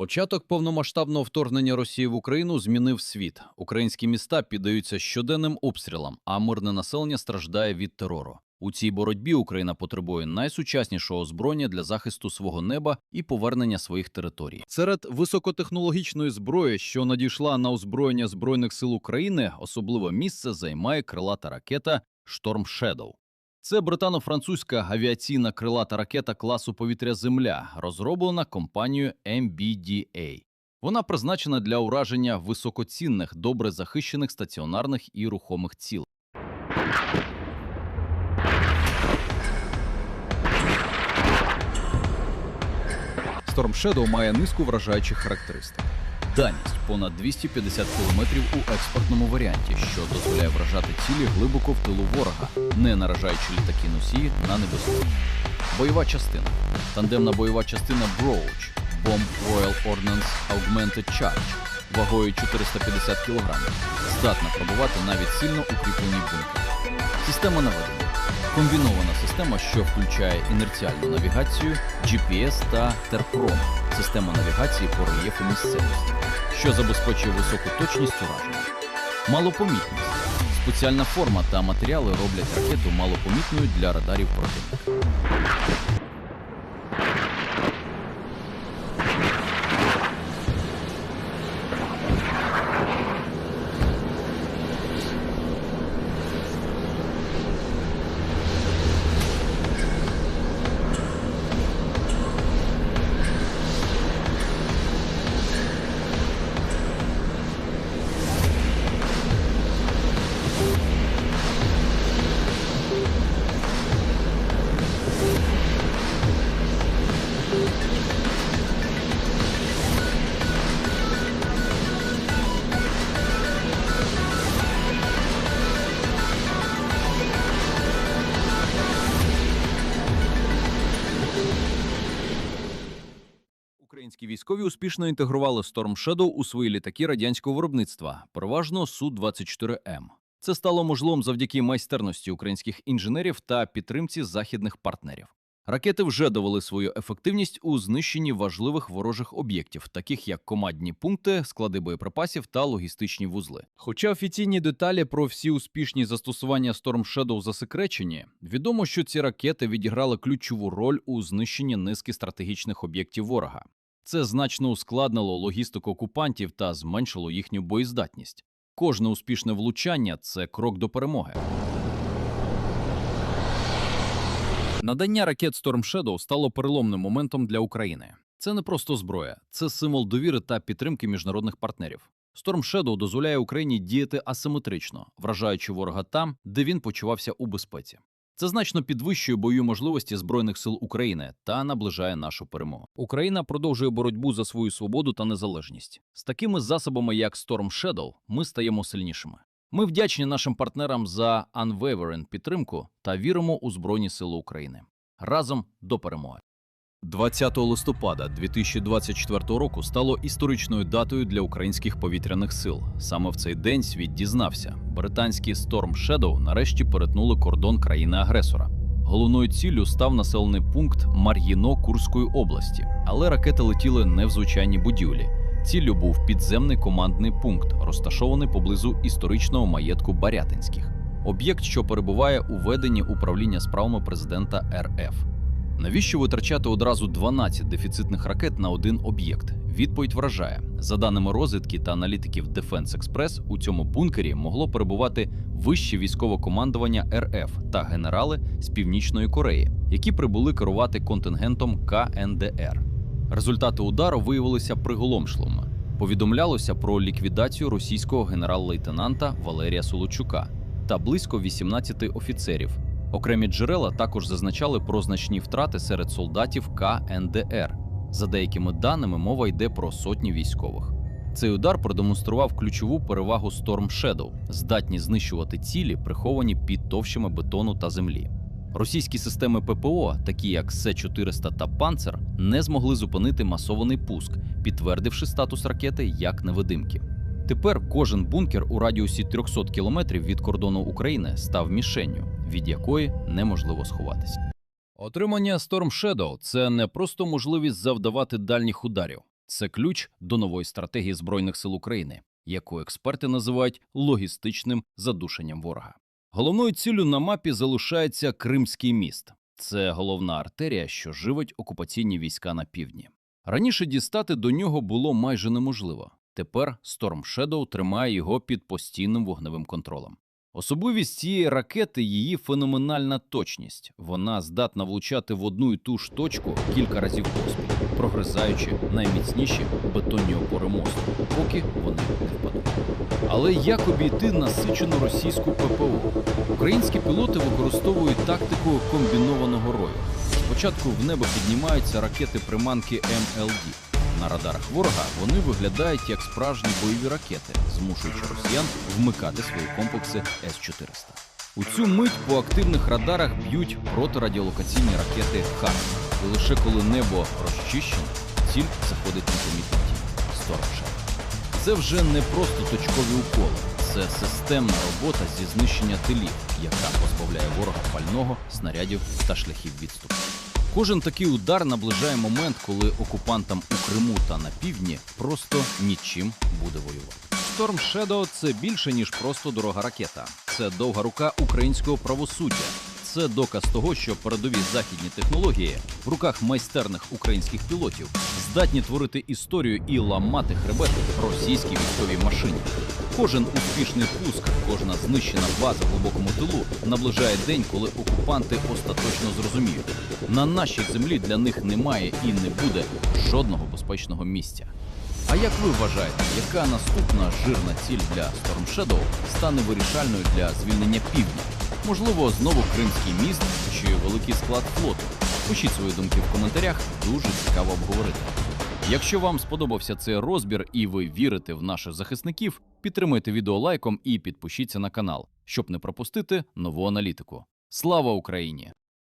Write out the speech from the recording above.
Початок повномасштабного вторгнення Росії в Україну змінив світ. Українські міста піддаються щоденним обстрілам, а мирне населення страждає від терору. У цій боротьбі Україна потребує найсучаснішого озброєння для захисту свого неба і повернення своїх територій. Серед високотехнологічної зброї, що надійшла на озброєння збройних сил України, особливе місце займає крилата ракета Шторм Shadow. Це британо-французька авіаційна крилата ракета класу повітря Земля, розроблена компанією MBDA. Вона призначена для ураження високоцінних, добре захищених стаціонарних і рухомих цілей. Storm Shadow має низку вражаючих характеристик. Дальність понад 250 км у експортному варіанті, що дозволяє вражати цілі глибоко в тилу ворога, не наражаючи літаки носії на небезпеку. Бойова частина. Тандемна бойова частина Broach Bomb Royal Ordnance Augmented Charge вагою 450 кг. Здатна пробувати навіть сильно укріплені бункери. Система наведення. Комбінована система, що включає інерціальну навігацію, GPS та терпром, система навігації по рельєфу місцевості, що забезпечує високу точність ураження. Малопомітність. Спеціальна форма та матеріали роблять ракету малопомітною для радарів противника. Військові успішно інтегрували Storm Shadow у свої літаки радянського виробництва, переважно Су-24М. Це стало можливим завдяки майстерності українських інженерів та підтримці західних партнерів. Ракети вже довели свою ефективність у знищенні важливих ворожих об'єктів, таких як командні пункти, склади боєприпасів та логістичні вузли. Хоча офіційні деталі про всі успішні застосування Storm Shadow засекречені, відомо, що ці ракети відіграли ключову роль у знищенні низки стратегічних об'єктів ворога. Це значно ускладнило логістику окупантів та зменшило їхню боєздатність. Кожне успішне влучання це крок до перемоги. Надання ракет Storm Shadow стало переломним моментом для України. Це не просто зброя, це символ довіри та підтримки міжнародних партнерів. Storm Shadow дозволяє Україні діяти асиметрично, вражаючи ворога там, де він почувався у безпеці. Це значно підвищує бою можливості збройних сил України та наближає нашу перемогу. Україна продовжує боротьбу за свою свободу та незалежність. З такими засобами, як Storm Shadow, ми стаємо сильнішими. Ми вдячні нашим партнерам за unwavering підтримку та віримо у Збройні Сили України. Разом до перемоги. 20 листопада 2024 року стало історичною датою для українських повітряних сил. Саме в цей день світ дізнався, британські Storm Shadow нарешті перетнули кордон країни-агресора. Головною ціллю став населений пункт Мар'їно Курської області, але ракети летіли не в звичайні будівлі. Ціллю був підземний командний пункт, розташований поблизу історичного маєтку Барятинських. Об'єкт, що перебуває у веденні управління справами президента РФ. Навіщо витрачати одразу 12 дефіцитних ракет на один об'єкт? Відповідь вражає. За даними розвідки та аналітиків Defense Express, у цьому бункері могло перебувати вище військове командування РФ та генерали з Північної Кореї, які прибули керувати контингентом КНДР. Результати удару виявилися приголомшливими. Повідомлялося про ліквідацію російського генерал-лейтенанта Валерія Солочука та близько 18 офіцерів. Окремі джерела також зазначали про значні втрати серед солдатів КНДР. За деякими даними, мова йде про сотні військових. Цей удар продемонстрував ключову перевагу Storm Shadow – здатні знищувати цілі, приховані під товщами бетону та землі. Російські системи ППО, такі як С-400 та Панцер, не змогли зупинити масований пуск, підтвердивши статус ракети як невидимки. Тепер кожен бункер у радіусі 300 кілометрів від кордону України став мішенню, від якої неможливо сховатися. Отримання Storm Shadow – це не просто можливість завдавати дальніх ударів, Це ключ до нової стратегії Збройних сил України, яку експерти називають логістичним задушенням ворога. Головною ціллю на мапі залишається Кримський міст. Це головна артерія, що живить окупаційні війська на півдні. Раніше дістати до нього було майже неможливо. Тепер Storm Shadow тримає його під постійним вогневим контролем. Особливість цієї ракети її феноменальна точність. Вона здатна влучати в одну і ту ж точку кілька разів поспіль, прогризаючи найміцніші бетонні опори мосту, поки вони не впадуть. Але як обійти насичену російську ППО? Українські пілоти використовують тактику комбінованого рою. Спочатку в небо піднімаються ракети приманки МЛД. На радарах ворога вони виглядають як справжні бойові ракети, змушуючи росіян вмикати свої комплекси С-400. У цю мить по активних радарах б'ють протирадіолокаційні ракети «Харм». І лише коли небо розчищене, ціль заходить непомітно тінь. Сторожа. Це вже не просто точкові уколи, це системна робота зі знищення тилів, яка позбавляє ворога пального, снарядів та шляхів відступу. Кожен такий удар наближає момент, коли окупантам у Криму та на півдні просто нічим буде воювати. Storm Shadow – це більше ніж просто дорога ракета. Це довга рука українського правосуддя. Це доказ того, що передові західні технології в руках майстерних українських пілотів здатні творити історію і ламати хребет російській військовій машині. Кожен успішний пуск, кожна знищена база в глибокому тилу наближає день, коли окупанти остаточно зрозуміють, на нашій землі для них немає і не буде жодного безпечного місця. А як ви вважаєте, яка наступна жирна ціль для Storm Shadow стане вирішальною для звільнення півдня? Можливо, знову Кримський міст чи великий склад флоту? Пишіть свої думки в коментарях, дуже цікаво обговорити. Якщо вам сподобався цей розбір і ви вірите в наших захисників, підтримайте відео лайком і підпишіться на канал, щоб не пропустити нову аналітику. Слава Україні!